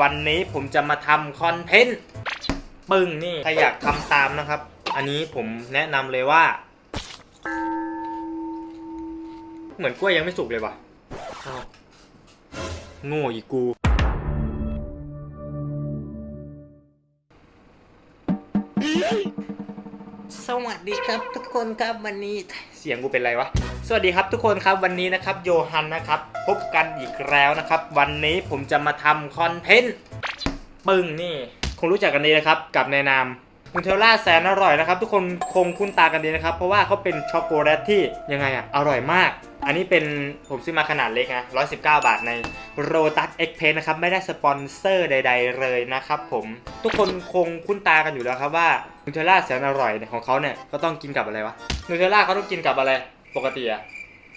วันนี้ผมจะมาทำคอนเทนต์ปึ้งนี่ใครอยากทำตามนะครับ อันนี้ผมแนะนำเลยว่า เหมือนกล้วยยังไม่สุกเลยว่ะอ้าวโง่อีกกู สวัสดีครับทุกคนครับวันนี้ เสียงกูเป็นไรวะ สวัสดีครับทุกคนครับวันนี้นะครับโยฮันนะครับพบกันอีกแล้วนะครับ วันนี้ผมจะมาทำคอนเทนต์ปึ้งนี่ คงรู้จักกันดีนะครับกับในนามนูเทลล่าแสนอร่อยนะครับ ทุกคนคงคุ้นตากันดีนะครับ เพราะว่าเขาเป็นช็อกโกแลตที่ยังไงอะอร่อยมาก อันนี้เป็นผมซื้อมาขนาดเล็กนะ119 บาทในโรตัสเอ็กเพนนะครับ ไม่ได้สปอนเซอร์ใด ๆ เลยนะครับผมทุกคนคงคุ้นตากันอยู่แล้วครับว่านูเทลล่าแสนอร่อยเนี่ยของเขาเนี่ยก็ต้องกินกับอะไรวะนูเทลล่าเขาต้องกินกับอะไร ปกติอะ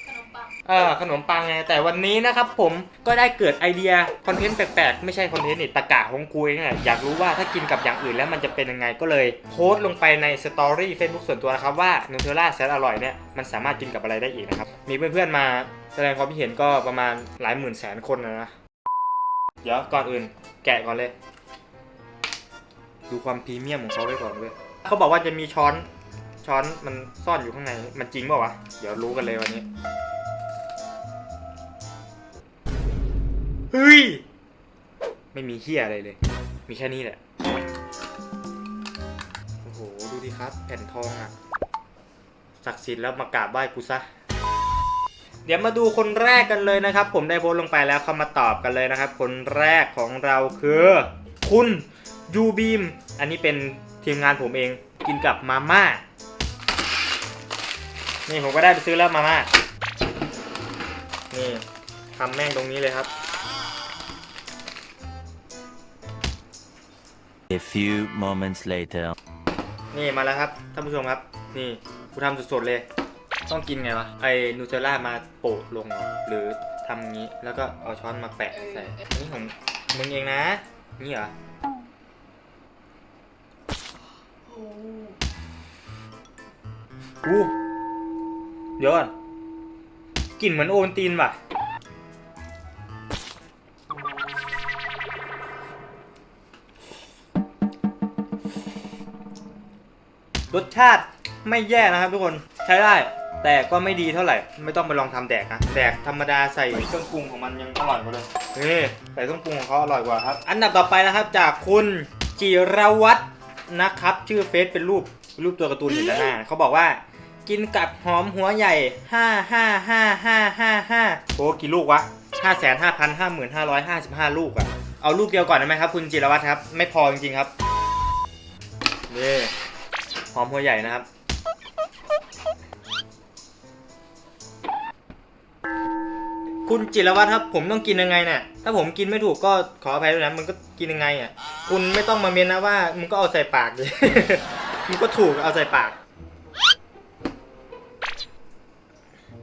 ขนมปังเออขนมปังไงแต่วันนี้นะครับผมก็ได้เกิดไอเดียคอนเทนต์แปลกๆไม่ใช่คอนเทนต์นี่ตะกะของกูเองอะอยากรู้ว่าถ้ากินกับอย่างอื่นแล้วมันจะเป็นยังไงก็เลยโพสต์ลงไปในสตอรี่เฟซบุ๊กส่วนตัวนะครับว่านูเทลล่าแสนอร่อยเนี่ยมันสามารถกินกับอะไรได้อีกนะครับมีเพื่อนๆมาแสดงความคิดเห็นก็ประมาณหลายหมื่นแสนคนนะนะเดี๋ยวก่อนอื่นแกะก่อนเลย ดูความพรีเมียมของเขาไว้ก่อนเลยเขาบอกว่าจะมีช้อน ช้อนมันซ่อนอยู่ข้างใน มันจริงเปล่าวะ เดี๋ยวรู้กันเลยวันนี้ เฮ้ย ไม่มีเฮียอะไรเลย มีแค่นี้แหละ โอ้โห ดูดิครับ แผ่นทองอะศักดิ์สิทธิ์แล้วมากราบไหว้กูซะเดี๋ยวมาดูคนแรกกันเลยนะครับ ผมได้โพสลงไปแล้วเข้ามาตอบกันเลยนะครับ คนแรกของเราคือ คุณยูบีมอันนี้เป็นทีมงานผมเองกินกับมาม่า นี่ผมก็ได้ไปซื้อแล้วมาม่า นี่ทำแม่งตรงนี้เลยครับ A few moments later. นี่มาแล้วครับท่านผู้ชมครับ นี่กูทำสดๆเลย ต้องกินไงวะ ไอ้นูเทลล่ามาโปะลงเหรอหรือทำงี้ แล้วก็เอาช้อนมาแปะใส่ อันนี้ของมึงเองนะ นี่เหรอโอ้กู เดี๋ยวก่อนกลิ่นเหมือนโอวัลตินว่ะ รสชาติไม่แย่นะครับทุกคนใช้ได้ แต่ก็ไม่ดีเท่าไหร่ ไม่ต้องไปลองทำแดกนะแดกธรรมดาใส่เครื่องปรุงของมันยังอร่อยกว่าเลยนี่ใส่เครื่องปรุงของเขาอร่อยกว่าครับ อันดับต่อไปนะครับจากคุณจิรวัตรนะครับ ชื่อเฟซเป็นรูปรูปตัวการ์ตูนอยู่ด้านหน้าเขาบอกว่า กินกับหอมหัวใหญ่ห้าห้าห้าห้าห้าห้าโอ้กี่ลูกวะห้าแสนห้าพันห้าหมื่นห้าร้อยห้าสิบห้าลูกอะเอาลูกเดียวก่อนได้ไหมครับ คุณจิรวัตรครับ ไม่พอจริงๆครับนี่หอมหัวใหญ่นะครับ คุณจิรวัตรครับ ผมต้องกินยังไงเนี่ยถ้าผมกินไม่ถูกก็ขออภัยด้วยนะมันก็กินยังไงอะคุณไม่ต้องมาเมนนะว่ามึงก็เอาใส่ปากดิ มึงก็ถูกเอาใส่ปาก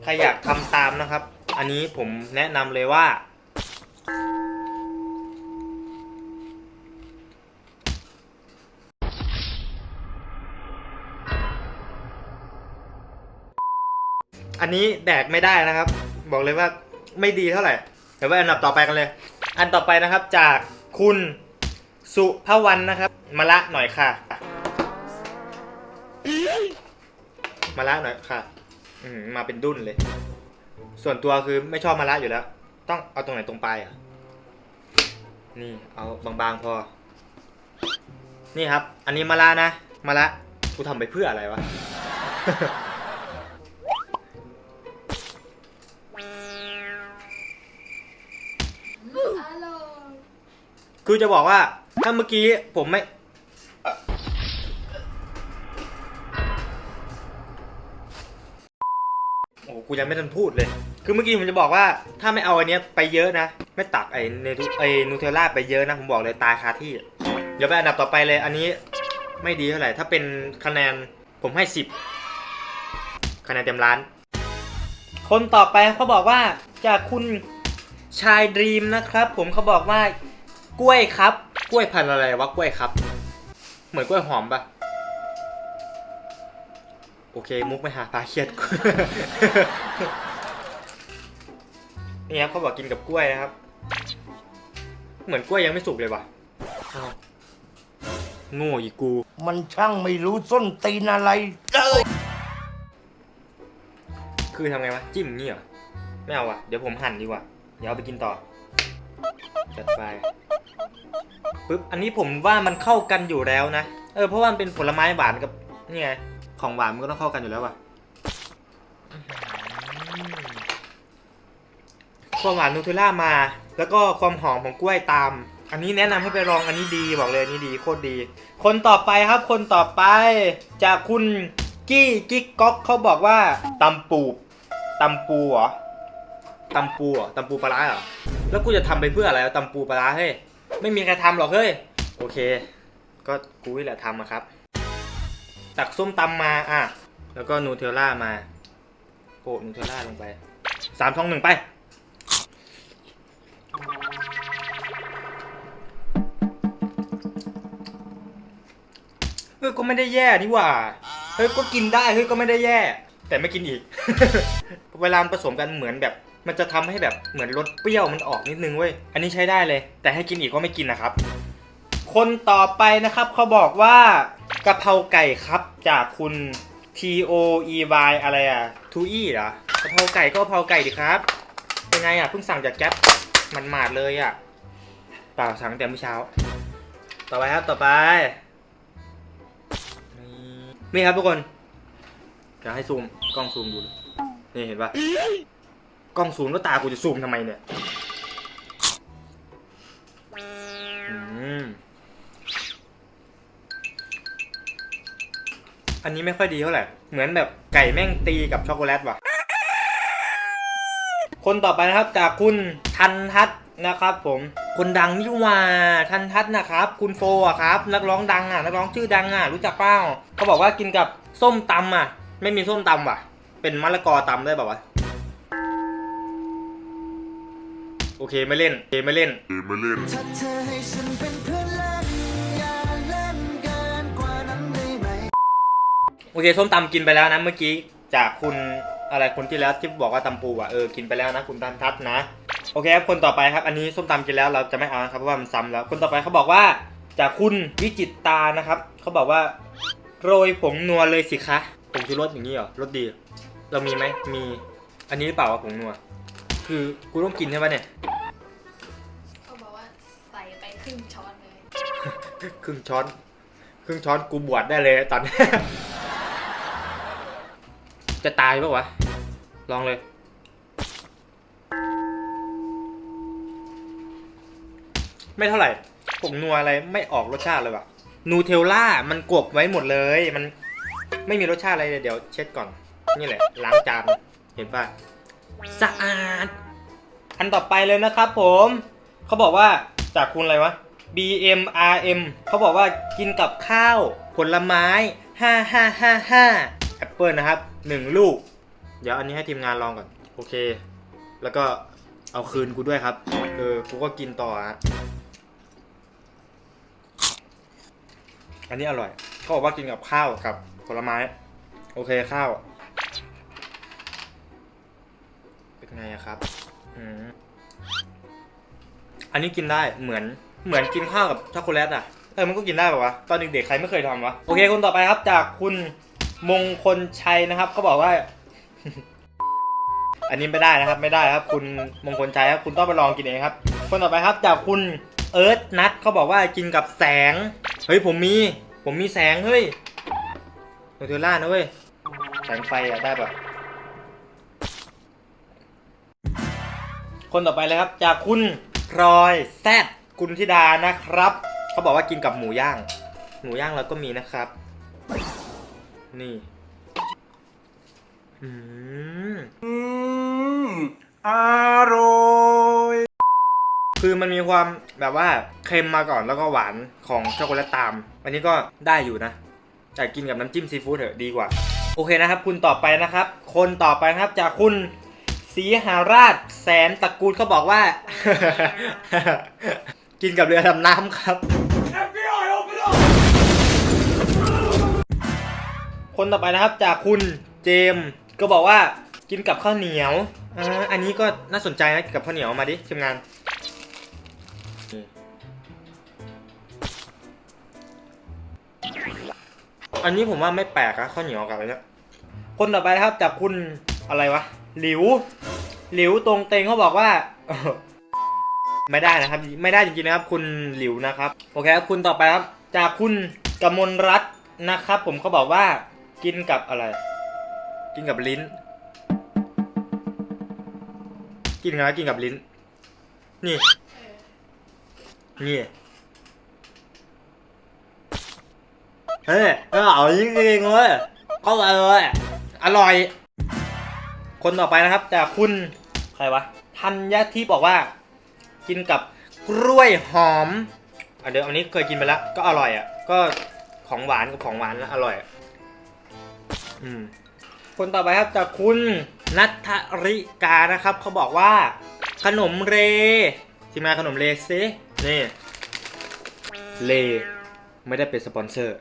รอยากทำตามนะครับ อันนี้ผมแนะนำเลยว่า อันนี้แดกไม่ได้นะครับ บอกเลยว่าไม่ดีเท่าไหร่เดี๋ยวไปอันดับต่อไปกันเลย อันต่อไปนะครับจากคุณสุภวรรณนะครับ มาละหน่อยค่ะ มาละหน่อยค่ะ อืมมาเป็นดุ้นเลย ส่วนตัวคือไม่ชอบมาละอยู่แล้ว ต้องเอาตรงไหนตรงปลายอะ นี่เอาบางๆพอ นี่ครับ อันนี้มาละนะมาละกูทำไปเพื่ออะไรวะ อร่อย คือจะบอกว่าถ้าเมื่อกี้ผมไม่ กูยังไม่ทันพูดเลย คือเมื่อกี้ผมจะบอกว่าถ้าไม่เอาอันเนี้ยไปเยอะนะ ไม่ตักไอ้เนทุไอ้นูเทลล่าไปเยอะนะ ผมบอกเลยตายคาที่ เดี๋ยวไปอันดับต่อไปเลย อันนี้ไม่ดีเท่าไหร่ ถ้าเป็นคะแนนผมให้สิบคะแนนเต็มล้าน คนต่อไปเขาบอกว่าจากคุณชายดีมนะครับ ผมเขาบอกว่ากล้วยครับ กล้วยพันธุ์อะไรวะกล้วยครับ เหมือนกล้วยหอมปะ อเค มุกไม่หาปลาเครียด นี่ครับเขาบอกกินกับกล้วยนะครับ เหมือนกล้วยยังไม่สุกเลยว่ะอ้าวโง่อีกกู มันช่างไม่รู้ส้นตีนอะไรเลยคือทำไงวะ จิ้มอย่างงี้เหรอ ไม่เอาอะ เดี๋ยวผมหั่นดีกว่า เดี๋ยวเอาไปกินต่อ จัดไปปึ๊บ อันนี้ผมว่ามันเข้ากันอยู่แล้วนะ เออ เพราะว่ามันเป็นผลไม้หวานกับ นี่ไง ของหวานมันก็ต้องเข้ากันอยู่แล้วว่ะความหวานนูเทลล่ามา แล้วก็ความหอมของกล้วยตาม อันนี้แนะนำให้ไปลองอันนี้ดีบอกเลยอันนี้ดีโคตรดี คนต่อไปครับคนต่อไป จากคุณกี้กิ๊กก๊อกเขาบอกว่าตำปูตำปูเหรอตำปูเหรอตำปูปลาร้าเหรอแล้วกูจะทำไปเพื่ออะไรวะตำปูปลาร้าเฮ้ยไม่มีใครทำหรอกเฮ้ยโอเค ก็กูนี่แหละทำอะครับ ตักส้มตำมาอะ แล้วก็นูเทลล่ามาโปะนูเทลล่าลงไปสามช่องหนึ่งไปเฮ้ยก็ไม่ได้แย่นี่หว่าเฮ้ยก็กินได้เฮ้ยก็ไม่ได้แย่ แต่ไม่กินอีก เวลาผสมกันเหมือนแบบ มันจะทำให้แบบเหมือนรสเปรี้ยวมันออกนิดนึงเว้ยอันนี้ใช้ได้เลย แต่ให้กินอีกก็ไม่กินนะครับ คนต่อไปนะครับเขาบอกว่ากะเพราไก่ครับจากคุณ T O E Y อะไรอะทูอี้เหรอกะเพราไก่ก็กะเพราไก่ดิครับ เป็นไงอะเพิ่งสั่งจากแก๊ปมันหมาดเลยอะเปล่าสั่งแต่เมื่อเช้า ต่อไปครับต่อไป นี่ครับทุกคนจะให้ซูมกล้องซูมดูนี่เห็นปะกล้องซูมแล้วตากูจะซูมทำไมเนี่ย อันนี้ไม่ค่อยดีเท่าไหร่ เหมือนแบบไก่แม่งตีกับช็อกโกแลตว่ะ คนต่อไปนะครับจากคุณทันทัศนะครับ ผมคนดังนี่ว่าทันทัศนะครับ คุณโฟอะครับ นักร้องดังอะนักร้องชื่อดังอะรู้จักเปล่าเขาบอกว่ากินกับส้มตำอะ ไม่มีส้มตำว่ะ เป็นมะละกอตำได้ป่าวะโอเคไม่เล่นโอเคไม่เล่นถ้าเธอให้ฉัน เคส้มตำกินไปแล้วนะเมื่อกี้จากคุณอะไรคนที่แล้วที่บอกว่าตำปูอะเออกินไปแล้วนะคุณทันทัศน์นะโอเคครับคนต่อไปครับ อันนี้ส้มตำกินแล้วเราจะไม่เอานะครับเพราะว่ามันซ้ำแล้ว คนต่อไปเขาบอกว่าจากคุณวิจิตตานะครับเขาบอกว่า โรยผงนัวเลยสิคะผงชูรสอย่างนี้เหรอรสดี เรามีไหมมีอันนี้หรือเปล่าวะผงนัว คือกูต้องกินใช่ไหมเนี่ยเขาบอกว่าใส่ไปครึ่งช้อนเลย ครึ่งช้อน ครึ่งช้อนกูบวชได้เลยตอนนี้ จะตายปะวะ ลองเลย ไม่เท่าไหร่ผงนัวอะไรไม่ออกรสชาติเลยว่ะ นูเทลล่ามันกบไว้หมดเลย มันไม่มีรสชาติอะไรเลยเดี๋ยวเช็ดก่อน นี่แหละล้างจานเห็นป่ะสะอาด อันต่อไปเลยนะครับผม เขาบอกว่าจากคุณอะไรวะ BMRM เขาบอกว่ากินกับข้าว ผลไม้ 5555แอป เปิลนะครับ1ลูก เดี๋ยวอันนี้ให้ทีมงานลองก่อน โอเค แล้วก็เอาคืนกูด้วยครับ เออ กูก็กินต่อฮะอันนี้อร่อยเขาบอกว่ากินกับข้าวกับผลไม้ โอเคข้าว เป็นไงครับ อืม อันนี้กินได้เหมือนเหมือนกินข้าวกับช็อกโกแลตอะ เออ มันก็กินได้ป่าวะ ตอนเด็กๆใครไม่เคยทำวะ โอเคคนต่อไปครับจากคุณ มงคลชัยนะครับเขาบอกว่า อันนี้ไม่ได้นะครับ ไม่ได้ครับ คุณมงคลชัยครับ คุณต้องไปลองกินเองครับ คนต่อไปครับจากคุณเอิร์ธนัทเขาบอกว่ากินกับแสง เฮ้ยผมมี ผมมีแสงเฮ้ยโนเทลล่านะเว้ย แสงไฟอะได้ปะคนต่อไปเลยครับ จากคุณพลอยแซดกุลธิดานะครับ เขาบอกว่ากินกับหมูย่าง หมูย่างเราก็มีนะครับ นี่อืมอืมอร่อยคือมันมีความแบบว่าเค็มมาก่อนแล้วก็หวานของช็อกโกแลตตาม อันนี้ก็ได้อยู่นะ แต่กินกับน้ำจิ้มซีฟู้ดเถอะดีกว่า โอเคนะครับ คุณต่อไปนะครับ คนต่อไปนะครับจากคุณสีหาราชแสนตระกูลเขาบอกว่า กินกับเรือดำน้ำครับ คนต่อไปนะครับจากคุณเจมก็บอกว่ากินกับข้าวเหนียวอ่าอันนี้ก็น่าสนใจนะกับข้าวเหนียวมาดิทีมงานอันนี้ผมว่าไม่แปลกอะข้าวเหนียวกับอะไรเนี่ยคนต่อไปนะครับจากคุณอะไรวะหลิว หลิวตรงเตงเขาบอกว่า ไม่ได้นะครับ ไม่ได้จริงๆนะครับ คุณหลิวนะครับ โอเคครับคุณต่อไปครับ จากคุณกมลรัตน์นะครับ ผมเขาบอกว่า กินกับอะไร กินกับลิ้น กินกับอะไรกินกับลิ้น นี่ นี่ เฮ้ยเออเอาจริงๆเลยก็เลยอร่อย คนต่อไปนะครับจากคุณใครวะธัญทิพย์บอกว่า กินกับกล้วยหอมอะเดี๋ยวอันนี้เคยกินไปแล้ว ก็อร่อยอะ ก็ของหวานกับของหวานแล้วอร่อยอะ อืมคนต่อไปครับจากคุณนัทริกานะครับเขาบอกว่า ขนมเรทีมาขนมเรซินี่เลไม่ได้เป็นสปอนเซอร์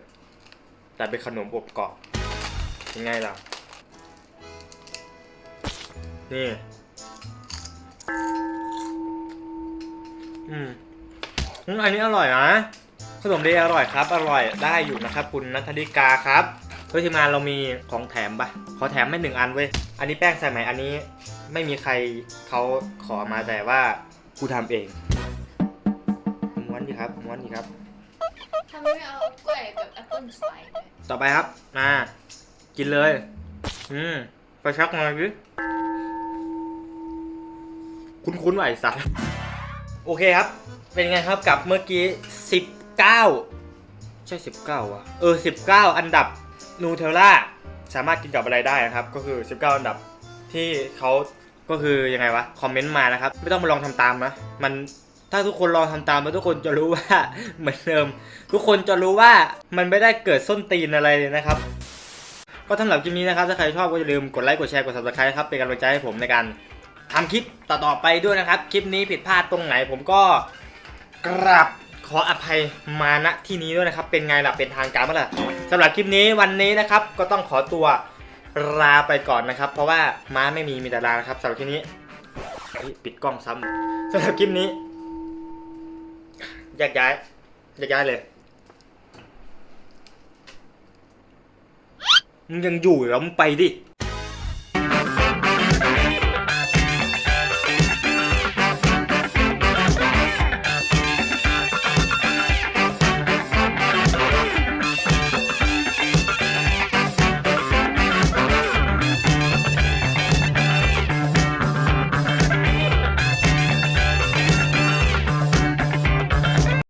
แต่เป็นขนมอบกรอบยังไงล่ะ นี่ อืมอันนี้อร่อยนะ ขนมเดย์อร่อยครับ อร่อยได้อยู่นะครับ คุณนัทธิกาครับ เพื่อทีมงานเรามีของแถมปะขอแถมไม่หนึ่งอันเว้ย อันนี้แป้งใส่ไหมอันนี้ไม่มีใครเขาขอมาแต่ว่ากูทำเองม้วนดีครับม้วนดีครับ ทำไมไม่เอากล้วยกับแอปเปิ้ลใส่ด้วยต่อไปครับมากินเลย อืมไปชักมาดิคุ้นๆว่ะไอ้สัตว์ โอเคครับ เป็นไงครับกับเมื่อกี้ 19 ใช่ 19อะ เออ 19 อันดับ นูเทลล่าสามารถกินกับอะไรได้นะครับ ก็คือ 19 อันดับที่เขาก็คือยังไงวะ คอมเมนต์มานะครับ ไม่ต้องมาลองทำตามนะ มันถ้าทุกคนลองทำตามแล้วทุกคนจะรู้ว่าเหมือนเดิม ทุกคนจะรู้ว่ามันไม่ได้เกิดส้นตีนอะไรเลยนะครับ ก็สำหรับคลิปนี้นะครับ ถ้าใครชอบก็อย่าลืมกดไลค์กดแชร์กด subscribe ครับเป็นกำลังใจให้ผมในการทำคลิปต่อๆไปด้วยนะครับ คลิปนี้ผิดพลาดตรงไหนผมก็กราบ ขออภัยมาณที่นี้ด้วยนะครับ เป็นไงล่ะเป็นทางการเมื่อไหร่สำหรับคลิปนี้วันนี้นะครับก็ต้องขอตัวลาไปก่อนนะครับ เพราะว่าม้าไม่มีมีแต่ลานะครับสำหรับคลิปนี้ปิดกล้องซ้ำสำหรับคลิปนี้แยกย้ายแยกย้ายเลยมึงยังอยู่เหรอมึงไปดิ